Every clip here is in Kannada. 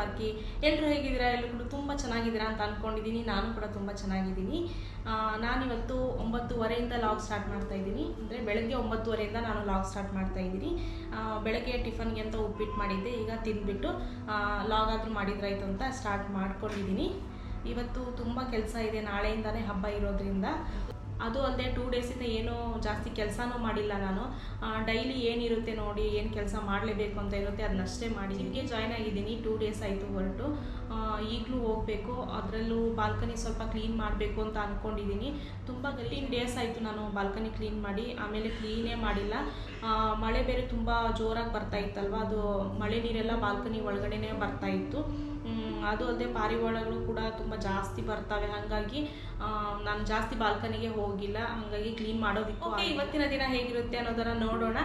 ಪಾರ್ಕಿ ಎಲ್ಲರೂ ಹೇಗಿದ್ದೀರಾ? ಎಲ್ಲರೂ ತುಂಬ ಚೆನ್ನಾಗಿದ್ದೀರಾ? ಅಂತ ಅಂದ್ಕೊಂಡಿದ್ದೀನಿ ನಾನು ಕೂಡ ತುಂಬ ಚೆನ್ನಾಗಿದ್ದೀನಿ. ನಾನಿವತ್ತು ಒಂಬತ್ತುವರೆಯಿಂದ ಲಾಗ್ ಸ್ಟಾರ್ಟ್ ಮಾಡ್ತಾ ಇದ್ದೀನಿ. ಅಂದರೆ ಬೆಳಗ್ಗೆ ಒಂಬತ್ತುವರೆಯಿಂದ ನಾನು ಲಾಗ್ ಸ್ಟಾರ್ಟ್ ಮಾಡ್ತಾ ಇದ್ದೀನಿ. ಬೆಳಗ್ಗೆ ಟಿಫನ್ಗೆ ಅಂತ ಉಪ್ಪಿಟ್ಟು ಮಾಡಿದ್ದೆ. ಈಗ ತಿಂದ್ಬಿಟ್ಟು ಲಾಗ್ ಆದರೂ ಮಾಡಿದ್ರಾಯ್ತು ಅಂತ ಸ್ಟಾರ್ಟ್ ಮಾಡ್ಕೊಂಡಿದ್ದೀನಿ. ಇವತ್ತು ತುಂಬ ಕೆಲಸ ಇದೆ. ನಾಳೆಯಿಂದನೇ ಹಬ್ಬ ಇರೋದ್ರಿಂದ. ಅದು ಅಲ್ಲದೆ ಟೂ ಡೇಸಿಂದ ಏನೂ ಜಾಸ್ತಿ ಕೆಲಸನೂ ಮಾಡಿಲ್ಲ ನಾನು. ಡೈಲಿ ಏನಿರುತ್ತೆ ನೋಡಿ, ಏನು ಕೆಲಸ ಮಾಡಲೇಬೇಕು ಅಂತ ಇರುತ್ತೆ ಅದನ್ನಷ್ಟೇ ಮಾಡಿ. ಹಿಂಗೆ ಜಾಯ್ನ್ ಆಗಿದ್ದೀನಿ ಟೂ ಡೇಸ್ ಆಯಿತು ಹೊರಟು. ಈಗಲೂ ಹೋಗಬೇಕು, ಅದರಲ್ಲೂ ಬಾಲ್ಕನಿ ಸ್ವಲ್ಪ ಕ್ಲೀನ್ ಮಾಡಬೇಕು ಅಂತ ಅಂದ್ಕೊಂಡಿದ್ದೀನಿ ತುಂಬ ಗಲೀನ್ ಡೇಸ್ ಆಯಿತು ನಾನು ಬಾಲ್ಕನಿ ಕ್ಲೀನ್ ಮಾಡಿ, ಆಮೇಲೆ ಕ್ಲೀನೇ ಮಾಡಿಲ್ಲ. ಮಳೆ ಬೇರೆ ತುಂಬ ಜೋರಾಗಿ ಬರ್ತಾ ಇತ್ತಲ್ವ, ಅದು ಮಳೆ ನೀರೆಲ್ಲ ಬಾಲ್ಕನಿ ಒಳಗಡೆನೇ ಬರ್ತಾ ಇತ್ತು. ಅದು ಅಲ್ಲದೆ ಪಾರಿವಾಳಗಳು ಕೂಡ ತುಂಬ ಜಾಸ್ತಿ ಬರ್ತವೆ. ಹಾಗಾಗಿ ನಾನು ಜಾಸ್ತಿ ಬಾಲ್ಕನಿಗೆ ಹೋಗಿಲ್ಲ. ಹಾಗಾಗಿ ಕ್ಲೀನ್ ಮಾಡೋದಿಕ್ಕೆ ಓಕೆ ಇವತ್ತಿನ ದಿನ ಹೇಗಿರುತ್ತೆ ಅನ್ನೋದನ್ನ ನೋಡೋಣ.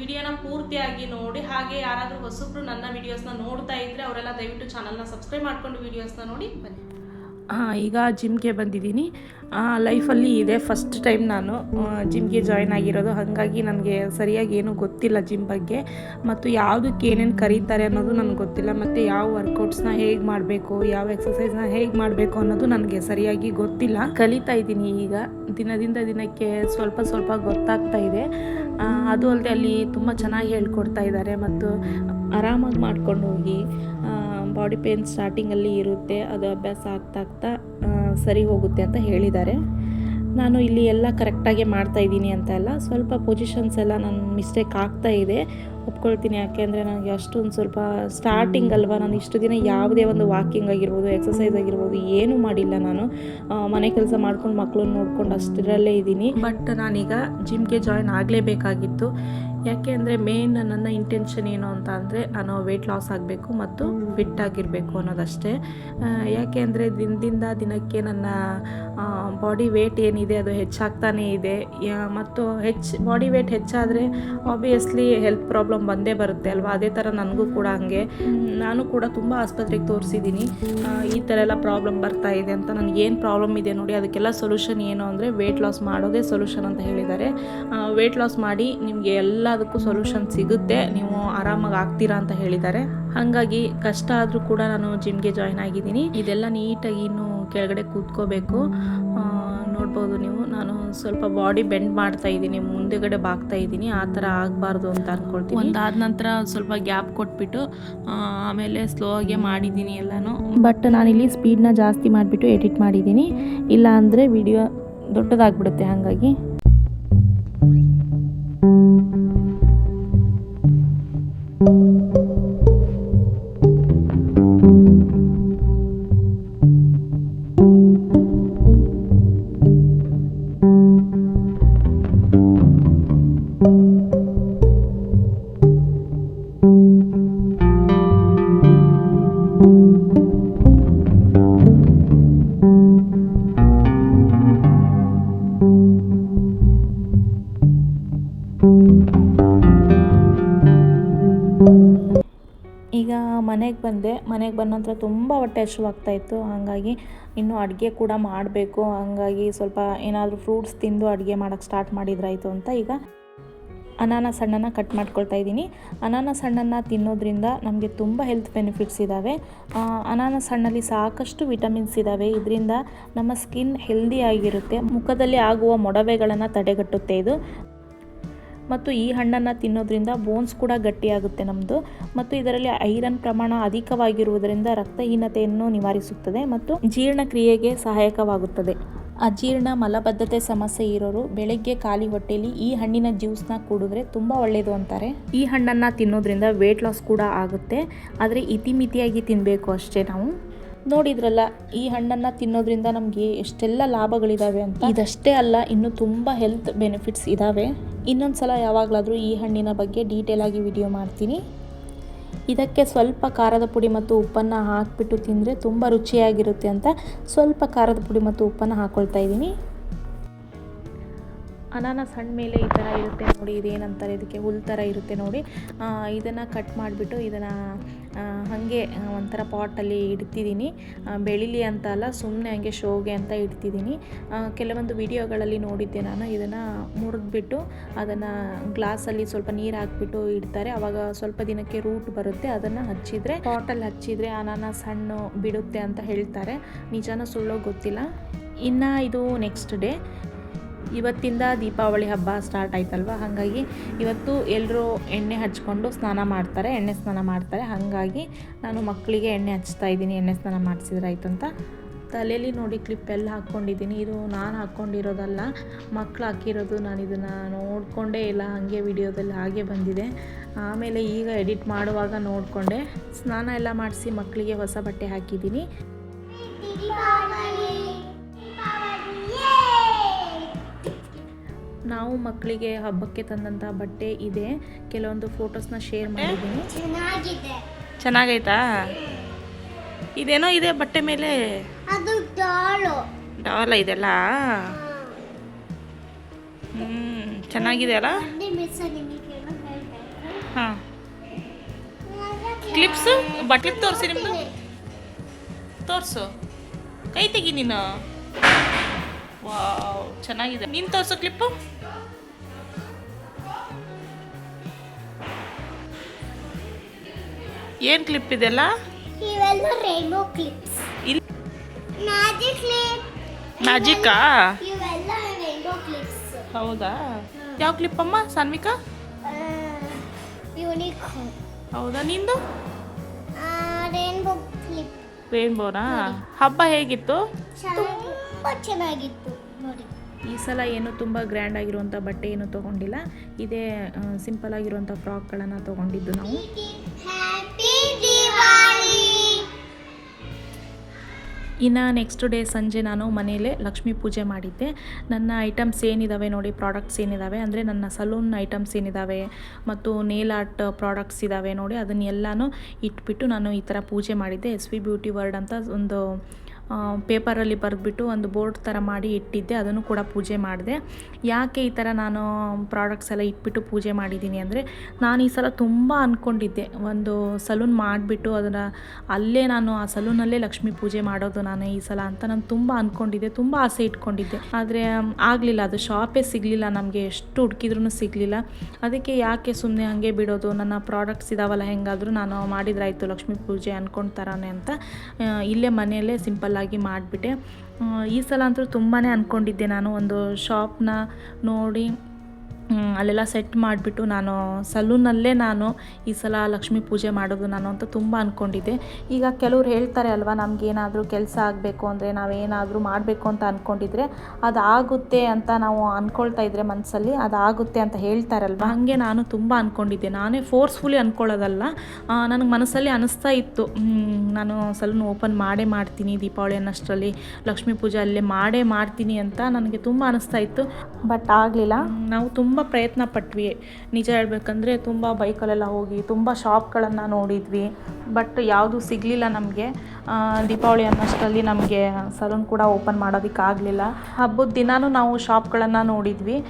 ವಿಡಿಯೋನ ಪೂರ್ತಿಯಾಗಿ ನೋಡಿ. ಹಾಗೆ ಯಾರಾದರೂ ಹೊಸಬ್ರು ನನ್ನ ವಿಡಿಯೋಸ್ನ ನೋಡ್ತಾ ಇದ್ರೆ ಅವರೆಲ್ಲ ದಯವಿಟ್ಟು ಚಾನಲ್ನ ಸಬ್ಸ್ಕ್ರೈಬ್ ಮಾಡ್ಕೊಂಡು ವಿಡಿಯೋಸ್ನ ನೋಡಿ. ಬನ್ನಿ. ಹಾಂ ಈಗ ಜಿಮ್ಗೆ ಬಂದಿದ್ದೀನಿ. ಲೈಫಲ್ಲಿ ಇದೆ ಫಸ್ಟ್ ಟೈಮ್ ನಾನು. ಜಿಮ್ಗೆ ಜಾಯ್ನ್ ಆಗಿರೋದು. ಹಾಗಾಗಿ ನನಗೆ ಸರಿಯಾಗಿ ಏನೂ ಗೊತ್ತಿಲ್ಲ ಜಿಮ್ ಬಗ್ಗೆ. ಮತ್ತು ಯಾವುದಕ್ಕೆ ಏನೇನು ಕರೀತಾರೆ ಅನ್ನೋದು ನನಗೆ ಗೊತ್ತಿಲ್ಲ. ಮತ್ತು ಯಾವ ವರ್ಕೌಟ್ಸ್ನ ಹೇಗೆ ಮಾಡಬೇಕು, ಯಾವ ಎಕ್ಸಸೈಸ್ನ ಹೇಗೆ ಮಾಡಬೇಕು ಅನ್ನೋದು ನನಗೆ ಸರಿಯಾಗಿ ಗೊತ್ತಿಲ್ಲ. ಕಲಿತಾ ಇದ್ದೀನಿ ಈಗ. ದಿನದಿಂದ ದಿನಕ್ಕೆ ಸ್ವಲ್ಪ ಸ್ವಲ್ಪ ಗೊತ್ತಾಗ್ತಾ ಇದೆ. ಅದು ಅಲ್ಲದೆ ಅಲ್ಲಿ ತುಂಬ ಚೆನ್ನಾಗಿ ಹೇಳ್ಕೊಡ್ತಾ ಇದ್ದಾರೆ. ಮತ್ತು ಆರಾಮಾಗಿ ಮಾಡ್ಕೊಂಡು ಹೋಗಿ ಬಾಡಿ ಪೇನ್ ಸ್ಟಾರ್ಟಿಂಗಲ್ಲಿ ಇರುತ್ತೆ, ಅದು ಅಭ್ಯಾಸ ಆಗ್ತಾ ಆಗ್ತಾ ಸರಿ ಹೋಗುತ್ತೆ ಅಂತ ಹೇಳಿದ್ದಾರೆ. ನಾನು ಇಲ್ಲಿ ಎಲ್ಲ ಕರೆಕ್ಟಾಗಿ ಮಾಡ್ತಾ ಇದ್ದೀನಿ ಅಂತ ಅಲ್ಲ, ಸ್ವಲ್ಪ ಪೊಸಿಷನ್ಸ್ ಎಲ್ಲ ನನ್ನ ಮಿಸ್ಟೇಕ್ ಆಗ್ತಾ ಇದೆ. ಒಪ್ಕೊಳ್ತೀನಿ ಯಾಕೆಂದರೆ ನನಗೆ ಅಷ್ಟೊಂದು ಸ್ವಲ್ಪ ಸ್ಟಾರ್ಟಿಂಗ್ ಅಲ್ವಾ, ನಾನು ಇಷ್ಟು ದಿನ ಯಾವುದೇ ಒಂದು ವಾಕಿಂಗ್ ಆಗಿರ್ಬೋದು ಎಕ್ಸಸೈಸ್ ಆಗಿರ್ಬೋದು, ಏನೂ ಮಾಡಿಲ್ಲ ನಾನು. ಮನೆ ಕೆಲಸ ಮಾಡ್ಕೊಂಡು ಮಕ್ಕಳನ್ನ ನೋಡ್ಕೊಂಡು ಅಷ್ಟರಲ್ಲೇ ಇದ್ದೀನಿ. ಬಟ್ ನಾನೀಗ ಜಿಮ್ಗೆ ಜಾಯ್ನ್ ಆಗಲೇಬೇಕಾಗಿತ್ತು. ಯಾಕೆ ಅಂದರೆ ಮೇನ್ ನನ್ನ ಇಂಟೆನ್ಷನ್ ಏನು ಅಂತ ಅಂದರೆ ನಾನು ವೆಯ್ಟ್ ಲಾಸ್ ಆಗಬೇಕು ಮತ್ತು ಫಿಟ್ ಆಗಿರಬೇಕು ಅನ್ನೋದಷ್ಟೇ. ಯಾಕೆ ಅಂದರೆ ದಿನದಿಂದ ದಿನಕ್ಕೆ ನನ್ನ ಬಾಡಿ ವೇಟ್ ಏನಿದೆ ಅದು ಹೆಚ್ಚಾಗ್ತಾನೇ ಇದೆ. ಮತ್ತು ಹೆಚ್ಚು ಬಾಡಿ ವೇಟ್ ಹೆಚ್ಚಾದರೆ ಆಬ್ವಿಯಸ್ಲಿ ಹೆಲ್ತ್ ಪ್ರಾಬ್ಲಮ್ ಬಂದೇ ಬರುತ್ತೆ ಅಲ್ವಾ? ಅದೇ ಥರ ನನಗೂ ಕೂಡ ಹಂಗೆ. ನಾನು ಕೂಡ ತುಂಬ ಆಸ್ಪತ್ರೆಗೆ ತೋರಿಸಿದ್ದೀನಿ. ಈ ಥರ ಎಲ್ಲ ಪ್ರಾಬ್ಲಮ್ ಬರ್ತಾ ಇದೆ ಅಂತ ನನಗೆ ಏನು ಪ್ರಾಬ್ಲಮ್ ಇದೆ ನೋಡಿ, ಅದಕ್ಕೆಲ್ಲ ಸೊಲ್ಯೂಷನ್ ಏನು ಅಂದರೆ ವೆಯ್ಟ್ ಲಾಸ್ ಮಾಡೋದೇ ಸೊಲ್ಯೂಷನ್ ಅಂತ ಹೇಳಿದ್ದಾರೆ. ವೆಯ್ಟ್ ಲಾಸ್ ಮಾಡಿ ನಿಮಗೆ ಎಲ್ಲದಕ್ಕೂ ಸೊಲ್ಯೂಷನ್ ಸಿಗುತ್ತೆ. ನೀವು ಆರಾಮಾಗಿ ಆಗ್ತೀರಾ ಅಂತ ಹೇಳಿದ್ದಾರೆ. ಹಾಗಾಗಿ ಕಷ್ಟ ಆದರೂ ಕೂಡ ನಾನು ಜಿಮ್ಗೆ ಜಾಯ್ನ್ ಆಗಿದ್ದೀನಿ. ಇದೆಲ್ಲ ನೀಟಾಗಿ ಇನ್ನು ಕೆಳಗಡೆ ಕೂತ್ಕೋಬೇಕು. ನೋಡ್ಬೋದು ನೀವು. ನಾನು ಸ್ವಲ್ಪ ಬಾಡಿ ಬೆಂಡ್ ಮಾಡ್ತಾ ಇದ್ದೀನಿ. ಮುಂದೆಗಡೆ ಬಾಗ್ತಾ ಇದ್ದೀನಿ. ಆ ಥರ ಆಗಬಾರ್ದು ಅಂತ ಅಂದ್ಕೊಳ್ತೀನಿ ಒಂದಾದ ನಂತರ ಸ್ವಲ್ಪ ಗ್ಯಾಪ್ ಕೊಟ್ಬಿಟ್ಟು ಆಮೇಲೆ ಸ್ಲೋ ಆಗಿ ಮಾಡಿದ್ದೀನಿ ಎಲ್ಲನೂ. ಬಟ್ ನಾನಿಲ್ಲಿ ಸ್ಪೀಡ್ನ ಜಾಸ್ತಿ ಮಾಡಿಬಿಟ್ಟು ಎಡಿಟ್ ಮಾಡಿದ್ದೀನಿ. ಇಲ್ಲ ಅಂದರೆ ವಿಡಿಯೋ ದೊಡ್ಡದಾಗ್ಬಿಡುತ್ತೆ ಹಾಗಾಗಿ. ಮನೆಗೆ ಬಂದ ನಂತರ ತುಂಬ ಹೊಟ್ಟೆ ಹಸಿವಾಗ್ತಾ ಇತ್ತು. ಹಾಗಾಗಿ ಇನ್ನೂ ಅಡುಗೆ ಕೂಡ ಮಾಡಬೇಕು. ಹಾಗಾಗಿ ಸ್ವಲ್ಪ ಏನಾದರೂ ಫ್ರೂಟ್ಸ್ ತಿಂದು ಅಡುಗೆ ಮಾಡೋಕ್ಕೆ ಸ್ಟಾರ್ಟ್ ಮಾಡಿದ್ರಾಯಿತು ಅಂತ ಈಗ ಅನಾನಸ್ ಹಣ್ಣನ್ನು ಕಟ್ ಮಾಡ್ಕೊಳ್ತಾ ಇದ್ದೀನಿ. ಅನಾನಸ್ ಹಣ್ಣನ್ನು ತಿನ್ನೋದ್ರಿಂದ ನಮಗೆ ತುಂಬ ಹೆಲ್ತ್ ಬೆನಿಫಿಟ್ಸ್ ಇದ್ದಾವೆ ಅನಾನಸ್ ಹಣ್ಣಲ್ಲಿ ಸಾಕಷ್ಟು ವಿಟಮಿನ್ಸ್ ಇದ್ದಾವೆ ಇದರಿಂದ ನಮ್ಮ ಸ್ಕಿನ್ ಹೆಲ್ದಿ ಆಗಿರುತ್ತೆ. ಮುಖದಲ್ಲಿ ಆಗುವ ಮೊಡವೆಗಳನ್ನು ತಡೆಗಟ್ಟುತ್ತೆ ಇದು. ಮತ್ತು ಈ ಹಣ್ಣನ್ನು ತಿನ್ನೋದ್ರಿಂದ ಬೋನ್ಸ್ ಕೂಡ ಗಟ್ಟಿಯಾಗುತ್ತೆ ನಮ್ಮದು ಮತ್ತು ಇದರಲ್ಲಿ ಐರನ್ ಪ್ರಮಾಣ ಅಧಿಕವಾಗಿರುವುದರಿಂದ ರಕ್ತಹೀನತೆಯನ್ನು ನಿವಾರಿಸುತ್ತದೆ ಮತ್ತು ಜೀರ್ಣಕ್ರಿಯೆಗೆ ಸಹಾಯಕವಾಗುತ್ತದೆ. ಅಜೀರ್ಣ ಮಲಬದ್ಧತೆ ಸಮಸ್ಯೆ ಇರೋರು ಬೆಳಗ್ಗೆ ಖಾಲಿ ಹೊಟ್ಟೆಯಲ್ಲಿ ಈ ಹಣ್ಣಿನ ಜ್ಯೂಸ್ನ ಕುಡಿದ್ರೆ ತುಂಬ ಒಳ್ಳೆಯದು ಅಂತಾರೆ. ಈ ಹಣ್ಣನ್ನು ತಿನ್ನೋದ್ರಿಂದ ವೆಯ್ಟ್ ಲಾಸ್ ಕೂಡ ಆಗುತ್ತೆ. ಆದರೆ ಇತಿಮಿತಿಯಾಗಿ ತಿನ್ನಬೇಕು ಅಷ್ಟೇ ನಾವು. ನೋಡಿದ್ರಲ್ಲ, ಈ ಹಣ್ಣನ್ನು ತಿನ್ನೋದ್ರಿಂದ ನಮಗೆ ಎಷ್ಟೆಲ್ಲ ಲಾಭಗಳಿದ್ದಾವೆ ಅಂತ? ಇದಷ್ಟೇ ಅಲ್ಲ, ಇನ್ನು ತುಂಬ ಹೆಲ್ತ್ ಬೆನಿಫಿಟ್ಸ್ ಇದ್ದಾವೆ ಇನ್ನೊಂದು ಸಲ ಯಾವಾಗಲಾದರೂ ಈ ಹಣ್ಣಿನ ಬಗ್ಗೆ ಡೀಟೇಲ್ ಆಗಿ ವಿಡಿಯೋ ಮಾಡ್ತೀನಿ. ಇದಕ್ಕೆ ಸ್ವಲ್ಪ ಖಾರದ ಪುಡಿ ಮತ್ತು ಉಪ್ಪನ್ನು ಹಾಕಿಬಿಟ್ಟು ತಿಂದರೆ ತುಂಬ ರುಚಿಯಾಗಿರುತ್ತೆ ಅಂತ ಸ್ವಲ್ಪ ಖಾರದ ಪುಡಿ ಮತ್ತು ಉಪ್ಪನ್ನು ಹಾಕ್ಕೊಳ್ತಾ ಇದ್ದೀನಿ. ಅನಾನಸ್ ಹಣ್ಣು ಮೇಲೆ ಈ ಥರ ಇರುತ್ತೆ ನೋಡಿ, ಇದೇನಂತಾರೆ, ಇದಕ್ಕೆ ಹುಲ್ ಥರ ಇರುತ್ತೆ ನೋಡಿ. ಇದನ್ನು ಕಟ್ ಮಾಡಿಬಿಟ್ಟು ಇದನ್ನು ಹಾಗೆ ಒಂಥರ ಪಾಟಲ್ಲಿ ಇಡ್ತಿದ್ದೀನಿ. ಬೆಳಿಲಿ ಅಂತ ಅಲ್ಲ ಸುಮ್ಮನೆ ಹಂಗೆ ಶೋಗೆ ಅಂತ ಇಡ್ತಿದ್ದೀನಿ. ಕೆಲವೊಂದು ವಿಡಿಯೋಗಳಲ್ಲಿ ನೋಡಿದ್ದೆ ನಾನು, ಇದನ್ನು ಮುರಿದ್ಬಿಟ್ಟು ಅದನ್ನು ಗ್ಲಾಸಲ್ಲಿ ಸ್ವಲ್ಪ ನೀರು ಹಾಕ್ಬಿಟ್ಟು ಇಡ್ತಾರೆ. ಆವಾಗ ಸ್ವಲ್ಪ ದಿನಕ್ಕೆ ರೂಟ್ ಬರುತ್ತೆ, ಅದನ್ನು ಹಚ್ಚಿದರೆ ಪಾಟಲ್ಲಿ ಹಚ್ಚಿದರೆ ಅನಾನಸ್ ಹಣ್ಣು ಬಿಡುತ್ತೆ ಅಂತ ಹೇಳ್ತಾರೆ. ನಿಜಾನ ಸುಳ್ಳೋ ಗೊತ್ತಿಲ್ಲ. ಇನ್ನು ಇದು ನೆಕ್ಸ್ಟ್ ಡೇ ಇವತ್ತಿಂದ ದೀಪಾವಳಿ ಹಬ್ಬ ಸ್ಟಾರ್ಟ್ ಆಯ್ತಲ್ವ? ಹಾಗಾಗಿ ಇವತ್ತು ಎಲ್ಲರೂ ಎಣ್ಣೆ ಹಚ್ಕೊಂಡು ಸ್ನಾನ ಮಾಡ್ತಾರೆ, ಎಣ್ಣೆ ಸ್ನಾನ ಮಾಡ್ತಾರೆ. ಹಾಗಾಗಿ ನಾನು ಮಕ್ಕಳಿಗೆ ಎಣ್ಣೆ ಹಚ್ತಾ ಇದ್ದೀನಿ, ಎಣ್ಣೆ ಸ್ನಾನ ಮಾಡಿಸಿದ್ರೆ ಆಯಿತು ಅಂತ. ತಲೆಯಲ್ಲಿ ನೋಡಿ ಕ್ಲಿಪ್ ಎಲ್ಲ ಹಾಕ್ಕೊಂಡಿದ್ದೀನಿ. ಇದು ನಾನು ಹಾಕ್ಕೊಂಡಿರೋದಲ್ಲ ಮಕ್ಕಳು ಹಾಕಿರೋದು ನಾನು ಇದನ್ನು ನೋಡಿಕೊಂಡೇ ಇಲ್ಲ, ಹಾಗೆ ವಿಡಿಯೋದಲ್ಲಿ ಹಾಗೆ ಬಂದಿದೆ. ಆಮೇಲೆ ಈಗ ಎಡಿಟ್ ಮಾಡುವಾಗ ನೋಡಿಕೊಂಡೆ. ಸ್ನಾನ ಎಲ್ಲ ಮಾಡಿಸಿ ಮಕ್ಕಳಿಗೆ ಹೊಸ ಬಟ್ಟೆ ಹಾಕಿದ್ದೀನಿ. ನಾವು ಮಕ್ಕಳಿಗೆ ಹಬ್ಬಕ್ಕೆ ತಂದಂಥ ಬಟ್ಟೆ ಇದೆ. ಕೆಲವೊಂದು ಫೋಟೋಸ್ನ ಶೇರ್ ಮಾಡಿದ್ದೀನಿ. ಚೆನ್ನಾಗಿದೆ. ಚೆನ್ನಾಗೈತಾ? ಇದೇನೋ ಇದೆ ಬಟ್ಟೆ ಮೇಲೆ? ಡಾಲ. ಇದೆಲ್ಲ ಹ್ಞೂ ಚೆನ್ನಾಗಿದೆ ಅಲ್ಲ? ಹಾಂ. ಕ್ಲಿಪ್ಸು ಬಟ್ಟೆ ತೋರಿಸಿ ನಿಮ್ಮದು ತೋರಿಸು. ಕೈ ತೆಗಿ ನೀನು. ವಾವ್ ಚೆನ್ನಾಗಿದೆ. ನೀನು ತೋರಿಸು ಕ್ಲಿಪ್ಪು ಏನು ಕ್ಲಿಪ್ ಇದೆಲ್ಲ? ಇವೆಲ್ಲ ರೈನ್ಬೋ ಕ್ಲಿಪ್ಸ್ ಮ್ಯಾಜಿಕ್ ಕ್ಲಿಪ್ ಮ್ಯಾಜಿಕ್ಕಾ ಇವೆಲ್ಲ ರೈನ್ಬೋ ಕ್ಲಿಪ್ಸ್ ಹೌದಾ? ಯಾವ ಕ್ಲಿಪ್ ಅಮ್ಮ? ಸಾನ್ವಿಕಾ? ಹೌದಾ? ನಿಂದು? ರೈನ್ಬೋ ಕ್ಲಿಪ್ ರೇನ್ಬೋನಾ ಹಬ್ಬ ಹೇಗಿತ್ತು? ತುಂಬಾ ಚೆನ್ನಾಗಿತ್ತು ನೋಡಿ. ಈ ಸಲ ಏನು ತುಂಬ ಗ್ರ್ಯಾಂಡ್ ಆಗಿರುವಂಥ ಬಟ್ಟೆ ಏನು ತಗೊಂಡಿಲ್ಲ. ಇದೇ ಸಿಂಪಲ್ ಆಗಿರುವಂಥ ಫ್ರಾಕ್ಗಳನ್ನು ತಗೊಂಡಿದ್ದು ನಾವು. ಇನ್ನು ನೆಕ್ಸ್ಟ್ ಡೇ ಸಂಜೆ ನಾನು ಮನೆಯಲ್ಲೇ ಲಕ್ಷ್ಮೀ ಪೂಜೆ ಮಾಡಿದ್ದೆ. ನನ್ನ ಐಟಮ್ಸ್ ಏನಿದ್ದಾವೆ ನೋಡಿ ಪ್ರಾಡಕ್ಟ್ಸ್ ಏನಿದ್ದಾವೆ ಅಂದರೆ ನನ್ನ ಸಲೂನ್ ಐಟಮ್ಸ್ ಏನಿದ್ದಾವೆ ಮತ್ತು ನೇಲ್ ಆರ್ಟ್ ಪ್ರಾಡಕ್ಟ್ಸ್ ಇದ್ದಾವೆ ನೋಡಿ ಅದನ್ನೆಲ್ಲನೂ ಇಟ್ಬಿಟ್ಟು ನಾನು ಈ ಥರ ಪೂಜೆ ಮಾಡಿದ್ದೆ. ಎಸ್ ವಿ ಬ್ಯೂಟಿ ವರ್ಡ್ ಅಂತ ಒಂದು ಪೇಪರಲ್ಲಿ ಬರೆದ್ಬಿಟ್ಟು ಒಂದು ಬೋರ್ಡ್ ಥರ ಮಾಡಿ ಇಟ್ಟಿದ್ದೆ, ಅದನ್ನು ಕೂಡ ಪೂಜೆ ಮಾಡಿದೆ. ಯಾಕೆ ಈ ಥರ ನಾನು ಪ್ರಾಡಕ್ಟ್ಸ್ ಎಲ್ಲ ಇಟ್ಬಿಟ್ಟು ಪೂಜೆ ಮಾಡಿದ್ದೀನಿ ಅಂದರೆ, ನಾನು ಈ ಸಲ ತುಂಬ ಅಂದ್ಕೊಂಡಿದ್ದೆ ಒಂದು ಸಲೂನ್ ಮಾಡಿಬಿಟ್ಟು ಅದನ್ನು ಅಲ್ಲೇ ನಾನು ಆ ಸಲೂನಲ್ಲೇ ಲಕ್ಷ್ಮಿ ಪೂಜೆ ಮಾಡೋದು ನಾನು ಈ ಸಲ ಅಂತ ನಾನು ತುಂಬ ಅಂದ್ಕೊಂಡಿದ್ದೆ ತುಂಬ ಆಸೆ ಇಟ್ಕೊಂಡಿದ್ದೆ. ಆದರೆ ಆಗಲಿಲ್ಲ, ಅದು ಶಾಪೇ ಸಿಗಲಿಲ್ಲ, ನಮಗೆ ಎಷ್ಟು ಹುಡುಕಿದ್ರೂ ಸಿಗಲಿಲ್ಲ. ಅದಕ್ಕೆ ಯಾಕೆ ಸುಮ್ಮನೆ ಹಾಗೆ ಬಿಡೋದು, ನನ್ನ ಪ್ರಾಡಕ್ಟ್ಸ್ ಇದಾವಲ್ಲ, ಹೆಂಗಾದರೂ ನಾನು ಮಾಡಿದ್ರಾಯಿತು ಲಕ್ಷ್ಮೀ ಪೂಜೆ ಅಂದ್ಕೊಂತಾರಾನೆ ಅಂತ ಇಲ್ಲೇ ಮನೆಯಲ್ಲೇ ಸಿಂಪಲ್ಲಾಗಿ ಮಾಡಿಬಿಟ್ಟೆ. ಈ ಸಲ ಅಂತೂ ತುಂಬಾ ಅಂದ್ಕೊಂಡಿದ್ದೆ ನಾನು ಒಂದು ಶಾಪ್ನ ನೋಡಿ. ಅಲ್ಲೆಲ್ಲ ಸೆಟ್ ಮಾಡಿಬಿಟ್ಟು ನಾನು ಸಲೂನಲ್ಲೇ ನಾನು ಈ ಸಲ ಲಕ್ಷ್ಮೀ ಪೂಜೆ ಮಾಡೋದು ನಾನು ಅಂತ ತುಂಬ ಅಂದ್ಕೊಂಡಿದ್ದೆ ಈಗ ಕೆಲವ್ರು ಹೇಳ್ತಾರೆ ಅಲ್ವಾ ನಮಗೇನಾದರೂ ಕೆಲಸ ಆಗಬೇಕು ಅಂದರೆ ನಾವೇನಾದರೂ ಮಾಡಬೇಕು ಅಂತ ಅಂದ್ಕೊಂಡಿದ್ರೆ ಅದು ಆಗುತ್ತೆ ಅಂತ ನಾವು ಅಂದ್ಕೊಳ್ತಾ ಇದ್ರೆ ಮನಸ್ಸಲ್ಲಿ ಅದು ಆಗುತ್ತೆ ಅಂತ ಹೇಳ್ತಾರಲ್ವ? ಹಾಗೆ ನಾನು ತುಂಬ ಅಂದ್ಕೊಂಡಿದ್ದೆ ನಾನೇ ಫೋರ್ಸ್ಫುಲಿ ಅಂದ್ಕೊಳ್ಳೋದಲ್ಲ ನನಗೆ ಮನಸ್ಸಲ್ಲಿ ಅನಿಸ್ತಾ ಇತ್ತು. ನಾನು ಸಲೂನ್ ಓಪನ್ ಮಾಡೇ ಮಾಡ್ತೀನಿ ದೀಪಾವಳಿ ಅನ್ನಷ್ಟರಲ್ಲಿ ಲಕ್ಷ್ಮೀ ಪೂಜೆ ಅಲ್ಲೇ ಮಾಡೇ ಮಾಡ್ತೀನಿ ಅಂತ ನನಗೆ ತುಂಬ ಅನಿಸ್ತಾ ಇತ್ತು. ಬಟ್ ಆಗಲಿಲ್ಲ. ನಾವು ತುಂಬ ಪ್ರಯತ್ನ ಪಟ್ವಿ. ನಿಜ ಹೇಳ್ಬೇಕಂದ್ರೆ ತುಂಬ ಬೈಕಲ್ಲೆಲ್ಲ ಹೋಗಿ ತುಂಬ ಶಾಪ್ಗಳನ್ನು ನೋಡಿದ್ವಿ. ಬಟ್ ಯಾವುದು ಸಿಗಲಿಲ್ಲ ನಮಗೆ. ದೀಪಾವಳಿ ಅನ್ನೋಷ್ಟರಲ್ಲಿ ನಮಗೆ ಸಲೂನ್ ಕೂಡ ಓಪನ್ ಮಾಡೋದಕ್ಕಾಗಲಿಲ್ಲ ಹಬ್ಬದ ದಿನಾನೂ ನಾವು ಶಾಪ್ಗಳನ್ನು ನೋಡಿದ್ವಿ.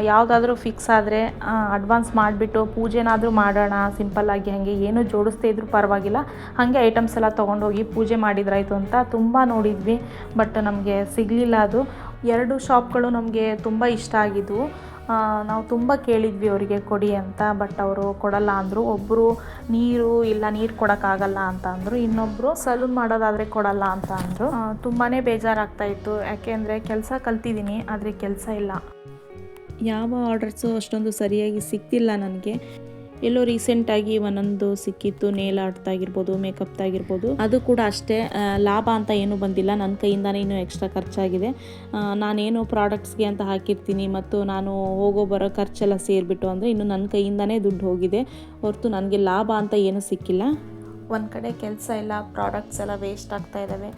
ಯಾವುದಾದ್ರೂ ಫಿಕ್ಸ್ ಆದರೆ ಅಡ್ವಾನ್ಸ್ ಮಾಡಿಬಿಟ್ಟು ಪೂಜೆನಾದರೂ ಮಾಡೋಣ ಸಿಂಪಲ್ಲಾಗಿ ಹಾಗೆ ಏನೂ ಜೋಡಿಸ್ದೇ ಇದ್ರೂ ಪರವಾಗಿಲ್ಲ. ಹಾಗೆ ಐಟಮ್ಸ್ ಎಲ್ಲ ತೊಗೊಂಡೋಗಿ ಪೂಜೆ ಮಾಡಿದ್ರಾಯ್ತು ಅಂತ ತುಂಬ ನೋಡಿದ್ವಿ. ಬಟ್ ನಮಗೆ ಸಿಗಲಿಲ್ಲ ಅದು. ಎರಡು ಶಾಪ್ಗಳು ನಮಗೆ ತುಂಬ ಇಷ್ಟ ಆಗಿದ್ವು. ಆ, ನಾವು ತುಂಬ ಕೇಳಿದ್ವಿ ಅವರಿಗೆ ಕೊಡಿ ಅಂತ ಬಟ್ ಅವರು ಕೊಡಲ್ಲ ಅಂದರು. ಒಬ್ಬರು ನೀರು ಇಲ್ಲ, ನೀರು ಕೊಡೋಕ್ಕಾಗಲ್ಲ ಅಂತ ಅಂದರು. ಇನ್ನೊಬ್ಬರು ಸಲೂನ್ ಮಾಡೋದಾದರೆ ಕೊಡಲ್ಲ ಅಂತ ಅಂದರು. ತುಂಬಾ ಬೇಜಾರಾಗ್ತಾ ಇತ್ತು. ಯಾಕೆಂದರೆ ಕೆಲಸ ಕಲ್ತಿದ್ದೀನಿ, ಆದರೆ ಕೆಲಸ ಇಲ್ಲ. ಯಾವ ಆರ್ಡರ್ಸು ಅಷ್ಟೊಂದು ಸರಿಯಾಗಿ ಸಿಗ್ತಿಲ್ಲ ನನಗೆ. ಎಲ್ಲೋ ರೀಸೆಂಟಾಗಿ ಒಂದೊಂದು ಸಿಕ್ಕಿತ್ತು ನೇಲ್ ಆರ್ಟ್ದಾಗಿರ್ಬೋದು ಮೇಕಪ್ದಾಗಿರ್ಬೋದು ಅದು ಕೂಡ ಅಷ್ಟೇ ಲಾಭ ಅಂತ ಏನೂ ಬಂದಿಲ್ಲ. ನನ್ನ ಕೈಯಿಂದನೇ ಇನ್ನೂ ಎಕ್ಸ್ಟ್ರಾ ಖರ್ಚಾಗಿದೆ. ನಾನೇನು ಪ್ರಾಡಕ್ಟ್ಸ್ಗೆ ಅಂತ ಹಾಕಿರ್ತೀನಿ ಮತ್ತು ನಾನು ಹೋಗೋ ಬರೋ ಖರ್ಚೆಲ್ಲ ಸೇರಿಬಿಟ್ಟು ಅಂದರೆ ಇನ್ನು ನನ್ನ ಕೈಯಿಂದನೇ ದುಡ್ಡು ಹೋಗಿದೆ. ಹೊರತು ನನಗೆ ಲಾಭ ಅಂತ ಏನೂ ಸಿಕ್ಕಿಲ್ಲ. ಒಂದು ಕಡೆ ಕೆಲಸ ಇಲ್ಲ ಪ್ರಾಡಕ್ಟ್ಸ್ ಎಲ್ಲ ವೇಸ್ಟ್ ಆಗ್ತಾ ಇದ್ದಾವೆ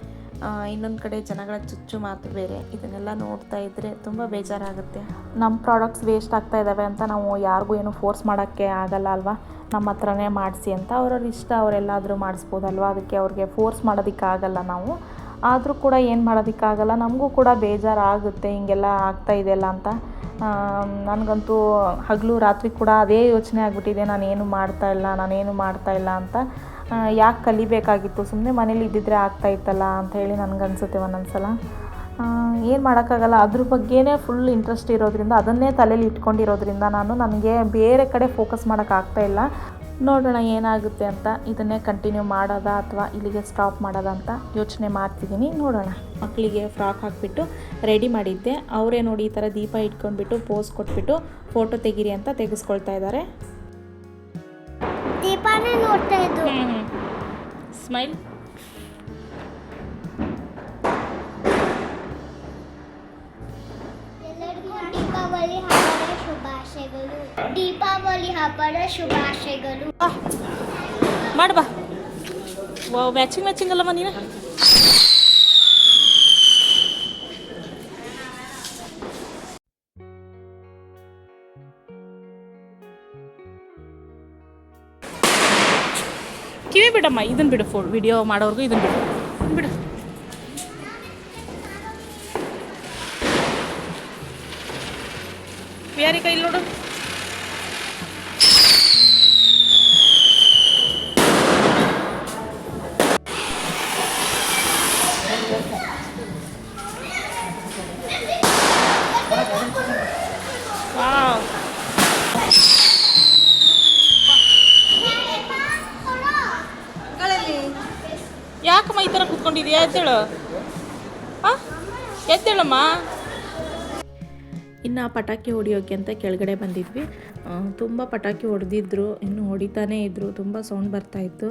ಇನ್ನೊಂದು ಕಡೆ ಜನಗಳ ಚುಚ್ಚು ಮಾತು ಬೇರೆ. ಇದನ್ನೆಲ್ಲ ನೋಡ್ತಾ ಇದ್ದರೆ ತುಂಬ ಬೇಜಾರಾಗುತ್ತೆ. ನಮ್ಮ ಪ್ರಾಡಕ್ಟ್ಸ್ ವೇಸ್ಟ್ ಆಗ್ತಾ ಇದ್ದಾವೆ ಅಂತ ನಾವು ಯಾರಿಗೂ ಏನು ಫೋರ್ಸ್ ಮಾಡೋಕ್ಕೆ ಆಗಲ್ಲ ಅಲ್ವಾ? ನಮ್ಮ ಹತ್ರನೇ ಮಾಡಿಸಿ ಅಂತ ಅವ್ರವ್ರ ಇಷ್ಟ, ಅವರೆಲ್ಲಾದರೂ ಮಾಡಿಸ್ಬೋದಲ್ವ? ಅದಕ್ಕೆ ಅವ್ರಿಗೆ ಫೋರ್ಸ್ ಮಾಡೋದಕ್ಕೆ ಆಗಲ್ಲ ನಾವು. ಆದರೂ ಕೂಡ ಏನು ಮಾಡೋದಕ್ಕಾಗಲ್ಲ ನಮಗೂ ಕೂಡ ಬೇಜಾರಾಗುತ್ತೆ, ಹಿಂಗೆಲ್ಲ ಆಗ್ತಾ ಇದೆಯಲ್ಲ ಅಂತ. ನನಗಂತೂ ಹಗಲು ರಾತ್ರಿ ಕೂಡ ಅದೇ ಯೋಚನೆ ಆಗಿಬಿಟ್ಟಿದೆ. ನಾನೇನು ಮಾಡ್ತಾ ಇಲ್ಲ, ನಾನೇನು ಮಾಡ್ತಾ ಇಲ್ಲ ಅಂತ. ಯಾಕೆ ಕಲಿಬೇಕಾಗಿತ್ತು? ಸುಮ್ಮನೆ ಮನೇಲಿ ಇದ್ದಿದ್ರೆ ಆಗ್ತಾ ಇತ್ತಲ್ಲ ಅಂತ ಹೇಳಿ ನನಗನ್ಸುತ್ತೆ ಒಂದೊಂದು ಸಲ ಏನು ಮಾಡೋಕ್ಕಾಗಲ್ಲ? ಅದ್ರ ಬಗ್ಗೆನೇ ಫುಲ್ ಇಂಟ್ರೆಸ್ಟ್ ಇರೋದ್ರಿಂದ, ಅದನ್ನೇ ತಲೆಯಲ್ಲಿ ಇಟ್ಕೊಂಡಿರೋದ್ರಿಂದ ನಾನು ನನಗೆ ಬೇರೆ ಕಡೆ ಫೋಕಸ್ ಮಾಡೋಕ್ಕಾಗ್ತಾ ಇಲ್ಲ. ನೋಡೋಣ ಏನಾಗುತ್ತೆ ಅಂತ, ಇದನ್ನೇ ಕಂಟಿನ್ಯೂ ಮಾಡೋದಾ ಅಥವಾ ಇಲ್ಲಿಗೆ ಸ್ಟಾಪ್ ಮಾಡೋದಾ ಅಂತ ಯೋಚನೆ ಮಾಡ್ತಿದ್ದೀನಿ. ನೋಡೋಣ. ಮಕ್ಕಳಿಗೆ ಫ್ರಾಕ್ ಹಾಕ್ಬಿಟ್ಟು ರೆಡಿ ಮಾಡಿದ್ದೆ. ಅವರೇ ನೋಡಿ ಈ ಥರ ದೀಪ ಇಟ್ಕೊಂಡ್ಬಿಟ್ಟು ಪೋಸ್ ಕೊಟ್ಬಿಟ್ಟು ಫೋಟೋ ತೆಗೀರಿ ಅಂತ ತೆಗೆಸ್ಕೊಳ್ತಾ ಇದ್ದಾರೆ. ದೀಪಾನೇ ನೋಡ್ತಾ ಇದ್ದು ಸ್ಮೈಲ್ ಎಲ್ಲರಿಗೂ ದೀಪಾವಳಿ ಹಬ್ಬದ ಶುಭಾಶಯಗಳು ದೀಪಾವಳಿ ಹಬ್ಬದ ಶುಭಾಶಯಗಳು ಮಾಡು ಬಾ ಮ್ಯಾಚಿಂಗ್ ಮ್ಯಾಚಿಂಗ್ ಅಲ್ಲಮ್ಮ ನೀನು ಬಿಡಮ್ಮ ಇದನ್ನು ಬಿಡು ಫೋ ವಿಡಿಯೋ ಮಾಡೋರ್ಗು ಇದನ್ನು ಬಿಡು. ಬಿಡು. ಯಾರಿಗ ಇಲ್ಲಿ ನೋಡು ವಾವ್ ಯಾಕಮ್ಮ ಈ ಥರ ಕೂತ್ಕೊಂಡಿದ್ಯಾ ಎದ್ದೇಳು ಹಾಂ ಎದ್ದೇಳಮ್ಮ ಇನ್ನು ಪಟಾಕಿ ಹೊಡಿಯೋಕ್ಕೆ ಅಂತ ಕೆಳಗಡೆ ಬಂದಿದ್ವಿ. ತುಂಬ ಪಟಾಕಿ ಹೊಡೆದಿದ್ರು, ಇನ್ನು ಹೊಡಿತಾನೇ ಇದ್ದರು ತುಂಬ ಸೌಂಡ್ ಬರ್ತಾಯಿತ್ತು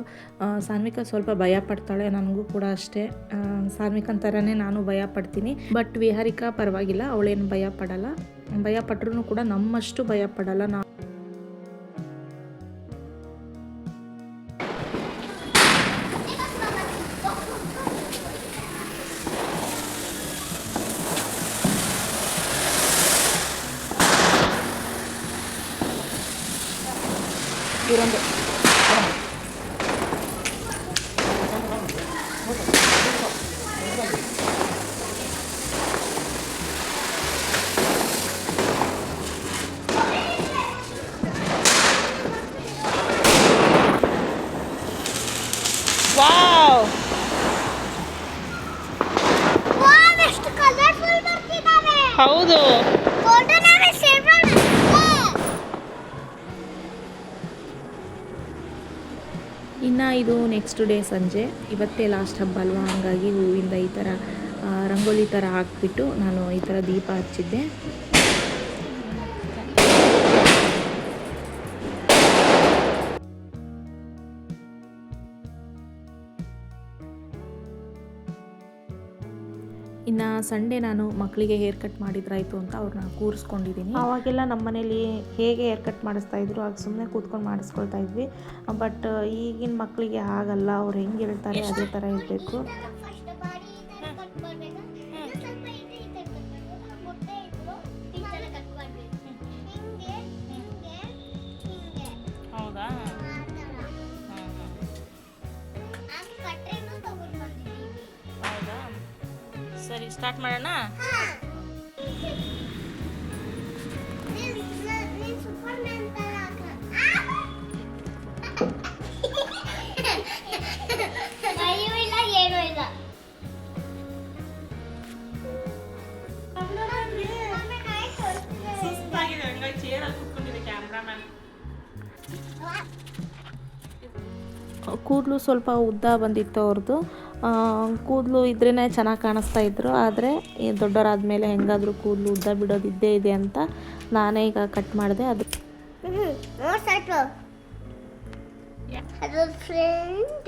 ಸಾನ್ವಿಕ ಸ್ವಲ್ಪ ಭಯ ಪಡ್ತಾಳೆ, ನನಗೂ ಕೂಡ ಅಷ್ಟೇ. ಸಾನ್ವಿಕನ ಥರನೇ ನಾನು ಭಯ ಪಡ್ತೀನಿ. ಬಟ್ ವಿಹಾರಿಕಾ ಪರವಾಗಿಲ್ಲ, ಅವಳೇನು ಭಯ ಪಡಲ್ಲ. ಭಯ ಪಟ್ರೂ ಕೂಡ ನಮ್ಮಷ್ಟು ಭಯ ಪಡಲ್ಲ ನಾ ನೆಕ್ಸ್ಟ್ ಡೇ ಸಂಜೆ, ಇವತ್ತೇ ಲಾಸ್ಟ್ ಹಬ್ಬ ಅಲ್ವಾ? ಹಾಗಾಗಿ ಹೂವಿಂದ ಈ ಥರ ರಂಗೋಲಿ ಥರ ಹಾಕ್ಬಿಟ್ಟು ನಾನು ಈ ಥರ ದೀಪ ಹಚ್ಚಿದ್ದೆ. ಸಂಡೇ ನಾನು ಮಕ್ಕಳಿಗೆ ಹೇರ್ ಕಟ್ ಮಾಡಿದ್ರಾಯ್ತು ಅಂತ ಅವ್ರನ್ನ ಕೂರಿಸ್ಕೊಂಡಿದ್ದೀನಿ. ಅವಾಗೆಲ್ಲ ನಮ್ಮ ಮನೇಲಿ ಹೇಗೆ ಹೇರ್ ಕಟ್ ಮಾಡಿಸ್ತಾ ಇದ್ರು, ಆಗ ಸುಮ್ಮನೆ ಕೂತ್ಕೊಂಡು ಮಾಡಿಸ್ಕೊಳ್ತಾ ಇದ್ವಿ. ಬಟ್ ಈಗಿನ ಮಕ್ಕಳಿಗೆ ಆಗಲ್ಲ ಅವ್ರು ಹೆಂಗೆ ಹೇಳ್ತಾರೆ ಅದೇ ಥರ ಇರಬೇಕು. ಏನೂ ಮಾಡೋಣ? ಕೂದಲು ಸ್ವಲ್ಪ ಉದ್ದ ಬಂದಿತ್ತು ಅವ್ರದ್ದು ಕೂದಲು ಇದ್ರೇ ಚೆನ್ನಾಗಿ ಕಾಣಿಸ್ತಾ ಇದ್ರು, ಆದರೆ ದೊಡ್ಡವರಾದ್ಮೇಲೆ ಹೆಂಗಾದರೂ ಕೂದಲು ಉದ್ದ ಬಿಡೋದು ಇದ್ದೇ ಇದೆ ಅಂತ ನಾನೇ ಈಗ ಕಟ್ ಮಾಡಿದೆ. ಅದು ಅದು ಫ್ರೆಂಡ್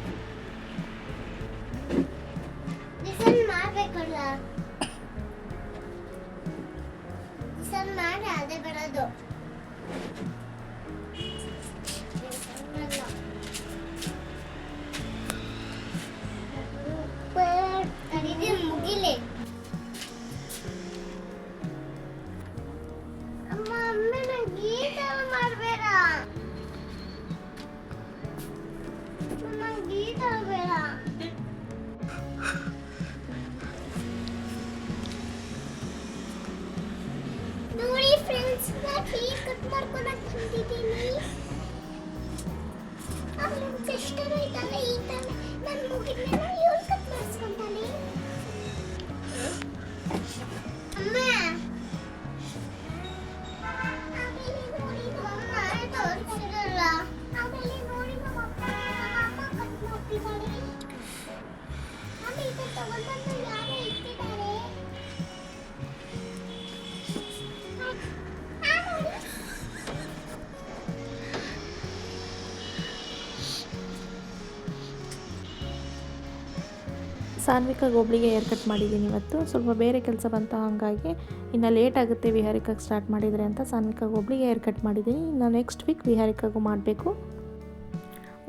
ಸಾನ್ವಿಕಾ ಗೋಬ್ಳಿಗೆ ಹೇರ್ ಕಟ್ ಮಾಡಿದ್ದೀನಿ ಇವತ್ತು. ಸ್ವಲ್ಪ ಬೇರೆ ಕೆಲಸ ಬಂತ ಹಾಗಾಗಿ ಇನ್ನು ಲೇಟ್ ಆಗುತ್ತೆ ವಿಹಾರಿಕಾಗೆ ಸ್ಟಾರ್ಟ್ ಮಾಡಿದರೆ ಅಂತ ಸಾನ್ವಿಕ ಗೋಬ್ಳಿಗೆ ಹೇರ್ ಕಟ್ ಮಾಡಿದ್ದೀನಿ. ಇನ್ನು ನೆಕ್ಸ್ಟ್ ವೀಕ್ ವಿಹಾರಿಕಾಗೂ ಮಾಡಬೇಕು.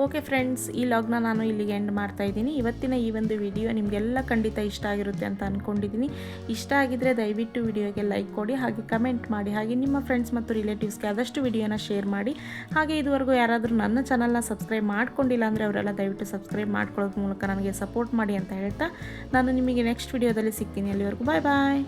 ಓಕೆ ಫ್ರೆಂಡ್ಸ್, ಈ ಲಾಗ್ನ ನಾನು ಇಲ್ಲಿಗೆ ಎಂಡ್ ಮಾಡ್ತಾ ಇದ್ದೀನಿ. ಇವತ್ತಿನ ಈ ಒಂದು ವಿಡಿಯೋ ನಿಮಗೆಲ್ಲ ಖಂಡಿತ ಇಷ್ಟ ಆಗಿರುತ್ತೆ ಅಂತ ಅಂದ್ಕೊಂಡಿದ್ದೀನಿ ಇಷ್ಟ ಆಗಿದ್ದರೆ ದಯವಿಟ್ಟು ವಿಡಿಯೋಗೆ ಲೈಕ್ ಕೊಡಿ, ಹಾಗೆ ಕಮೆಂಟ್ ಮಾಡಿ, ಹಾಗೆ ನಿಮ್ಮ ಫ್ರೆಂಡ್ಸ್ ಮತ್ತು ರಿಲೇಟಿವ್ಸ್ಗೆ ಆದಷ್ಟು ವಿಡಿಯೋನ ಶೇರ್ ಮಾಡಿ. ಹಾಗೆ ಇದುವರೆಗೂ ಯಾರಾದರೂ ನನ್ನ ಚಾನಲ್ನ ಸಬ್ಸ್ಕ್ರೈಬ್ ಮಾಡ್ಕೊಂಡಿಲ್ಲ ಅಂದರೆ ಅವರೆಲ್ಲ ದಯವಿಟ್ಟು ಸಬ್ಸ್ಕ್ರೈಬ್ ಮಾಡ್ಕೊಳ್ಳೋದ್ರ ಮೂಲಕ ನನಗೆ ಸಪೋರ್ಟ್ ಮಾಡಿ ಅಂತ ಹೇಳ್ತಾ ನಾನು ನಿಮಗೆ ನೆಕ್ಸ್ಟ್ ವಿಡಿಯೋದಲ್ಲಿ ಸಿಗ್ತೀನಿ. ಅಲ್ಲಿವರೆಗೂ ಬಾಯ್ ಬಾಯ್